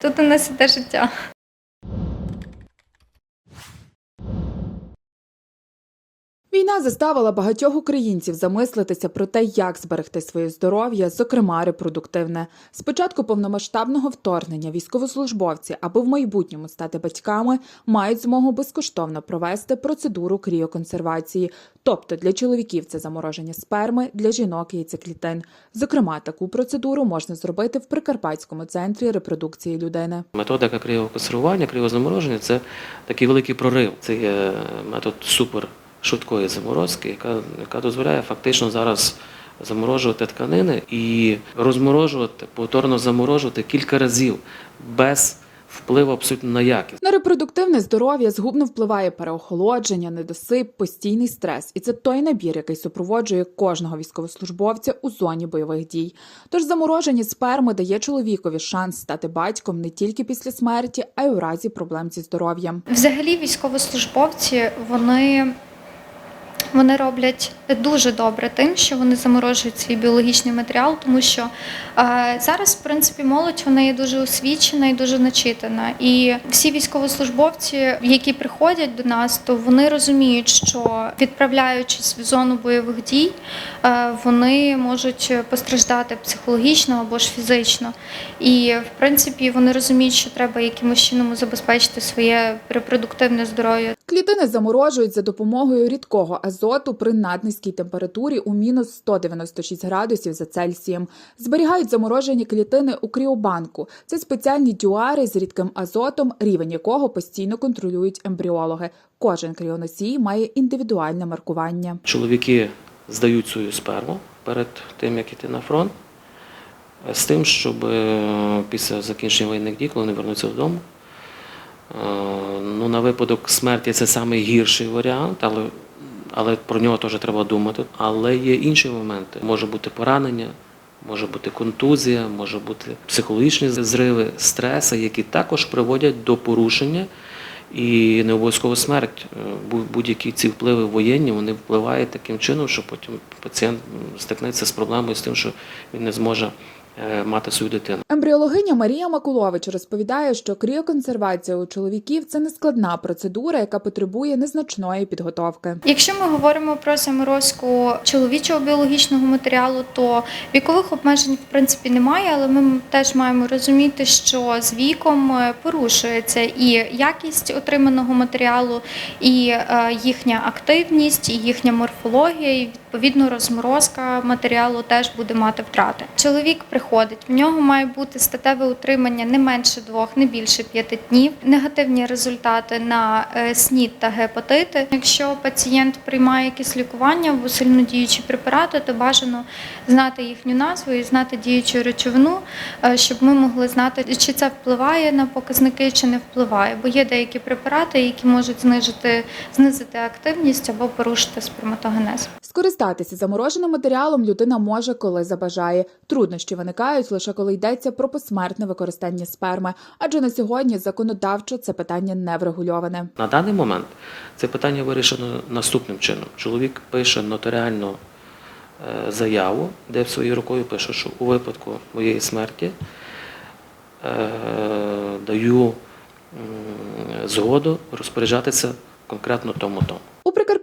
Тут у нас іде життя. Війна заставила багатьох українців замислитися про те, як зберегти своє здоров'я, зокрема репродуктивне. З початку повномасштабного вторгнення військовослужбовці, аби в майбутньому стати батьками, мають змогу безкоштовно провести процедуру кріоконсервації. Тобто для чоловіків це замороження сперми, для жінок яйцеклітин. Зокрема, таку процедуру можна зробити в Прикарпатському центрі репродукції людини. Методика криоконсервування, криозамороження це такий великий прорив. Це є метод супер швидкої заморозки, яка, яка дозволяє фактично зараз заморожувати тканини і розморожувати, повторно заморожувати кілька разів без впливу абсолютно на якість. На репродуктивне здоров'я згубно впливає переохолодження, недосип, постійний стрес, і це той набір, який супроводжує кожного військовослужбовця у зоні бойових дій. Тож заморожені сперми дає чоловікові шанс стати батьком не тільки після смерті, а й у разі проблем зі здоров'ям. Взагалі, військовослужбовці вони, вони роблять дуже добре тим, що вони заморожують свій біологічний матеріал, тому що е, зараз, в принципі, молодь вона є дуже освічена і дуже начитана. І всі військовослужбовці, які приходять до нас, то вони розуміють, що відправляючись в зону бойових дій, е, вони можуть постраждати психологічно або ж фізично. І в принципі вони розуміють, що треба якимось чином забезпечити своє репродуктивне здоров'я. Клітини заморожують за допомогою рідкого азоту при наднизькій температурі у мінус 196 градусів за Цельсієм. Зберігають заморожені клітини у кріобанку. Це спеціальні дюари з рідким азотом, рівень якого постійно контролюють ембріологи. Кожен кріоносій має індивідуальне маркування. Чоловіки здають свою сперму перед тим, як іти на фронт, е, з тим, щоб е, після закінчення воєнних дій, коли вони вернуться додому, е, ну, на випадок смерті це найгірший варіант, але, але про нього теж треба думати. Але є інші моменти. Може бути поранення, може бути контузія, може бути психологічні зриви, стреси, які також приводять до порушення. І не обов'язково смерть. Е, Будь-які ці впливи воєнні вони впливають таким чином, що потім пацієнт стикнеться з проблемою з тим, що він не зможе мати свою дитину. Ембріологиня Марія Макулович розповідає, що кріоконсервація у чоловіків це нескладна процедура, яка потребує незначної підготовки. Якщо ми говоримо про заморозку чоловічого біологічного матеріалу, то вікових обмежень в принципі немає, але ми теж маємо розуміти, що з віком е, порушується і якість отриманого матеріалу, і е, їхня активність, і їхня морфологія, і відповідно розморозка матеріалу теж буде мати втрати. Чоловік приходить, в нього має бути статеве утримання не менше двох, не більше п'яти днів. Негативні результати на е, СНІД та гепатити. Якщо пацієнт приймає якісь лікування або сильнодіючі препарати, то бажано знати їхню назву і знати діючу речовину, е, щоб ми могли знати, чи це впливає на показники, чи не впливає. Бо є деякі препарати, які можуть знижити, знизити активність або порушити сперматогенез. Скористатися замороженим матеріалом людина може, коли забажає. Труднощі виникають лише коли йдеться про посмертне використання сперми, адже на сьогодні законодавчо це питання не врегульоване. На даний момент це питання вирішено наступним чином. Чоловік пише нотаріальну е, заяву, де своєю рукою пише, що у випадку моєї смерті е, даю згоду розпоряджатися конкретно тому тому.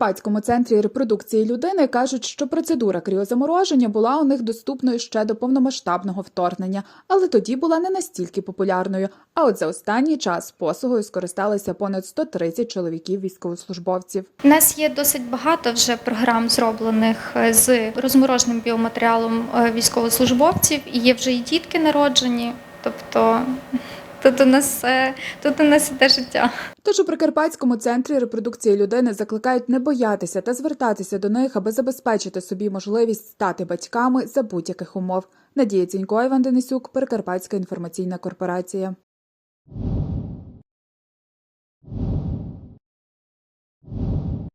У Прикарпатському центрі репродукції людини кажуть, що процедура кріозамороження була у них доступною ще до повномасштабного вторгнення, але тоді була не настільки популярною. А от за останній час послугою скористалися понад 130 чоловіків військовослужбовців. У нас є досить багато вже програм, зроблених е, з розмороженим біоматеріалом е, військовослужбовців, і є вже і дітки народжені. Тобто тут у нас е, тут у нас іде життя. Тож у Прикарпатському центрі репродукції людини закликають не боятися та звертатися до них, аби забезпечити собі можливість стати батьками за будь-яких умов. Надія Цінько, Іван Денисюк, Прикарпатська інформаційна корпорація.